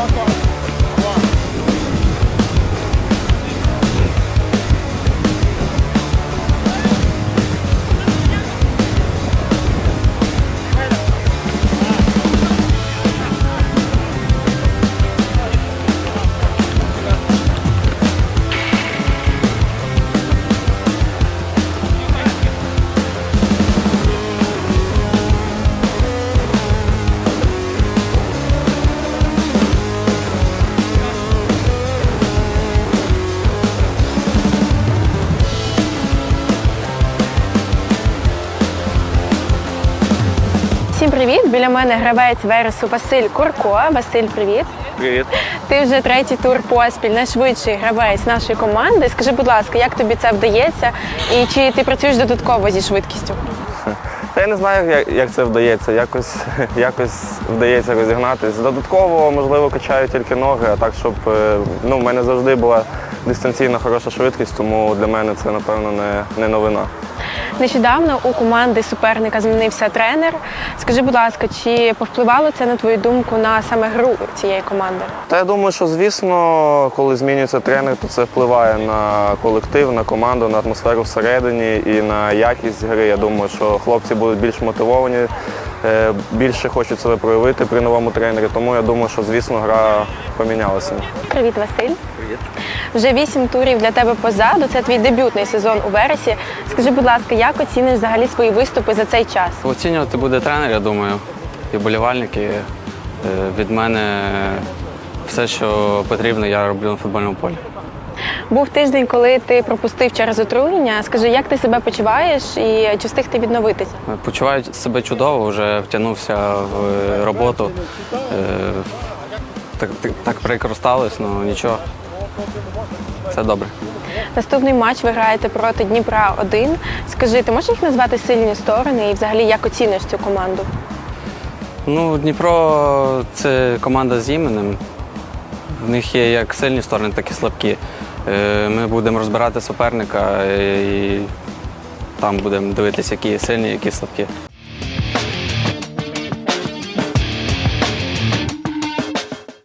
Bota Всім привіт! Біля мене гравець Вересу Василь Курко. Василь, привіт. Привіт. Ти вже третій тур поспіль, найшвидший гравець нашої команди. Скажи, будь ласка, як тобі це вдається? І чи ти працюєш додатково зі швидкістю? Та я не знаю, як, це вдається. Якось, якось вдається розігнатись. Додатково, можливо, качаю тільки ноги, а так, щоб е, ну, в мене завжди була дистанційна хороша швидкість, тому для мене це, напевно, не, не новина. Нещодавно у команди суперника змінився тренер. Скажи, будь ласка, чи повпливало це на твою думку на саме гру цієї команди? Та я думаю, що звісно, коли змінюється тренер, то це впливає на колектив, на команду, на атмосферу всередині і на якість гри. Я думаю, що хлопці будуть більш мотивовані, е, більше хочуть себе проявити при новому тренері. Тому я думаю, що звісно гра помінялася. Привіт, Василь. Привіт. Вже вісім турів для тебе позаду. Це твій дебютний сезон у вересі. Скажи, будь ласка, як оціниш взагалі свої виступи за цей час? Оцінювати буде тренер, я думаю, і болівальники. Е, Від мене все, що потрібно, я роблю на футбольному полі. Був тиждень, коли ти пропустив через отруєння. Скажи, як ти себе почуваєш і чи встиг ти відновитися? Е, Почуваю себе чудово, вже втягнувся в е, роботу. Так, так, так прикро сталося, але нічого. Все добре. Наступний матч ви граєте проти Дніпра 1 Скажи, ти можеш їх назвати сильні сторони і взагалі як оціниш цю команду? Ну, Дніпро це команда з іменем. В них є як сильні сторони, так і слабкі. Е, Ми будемо розбирати суперника і там будемо дивитися, які сильні, які слабкі.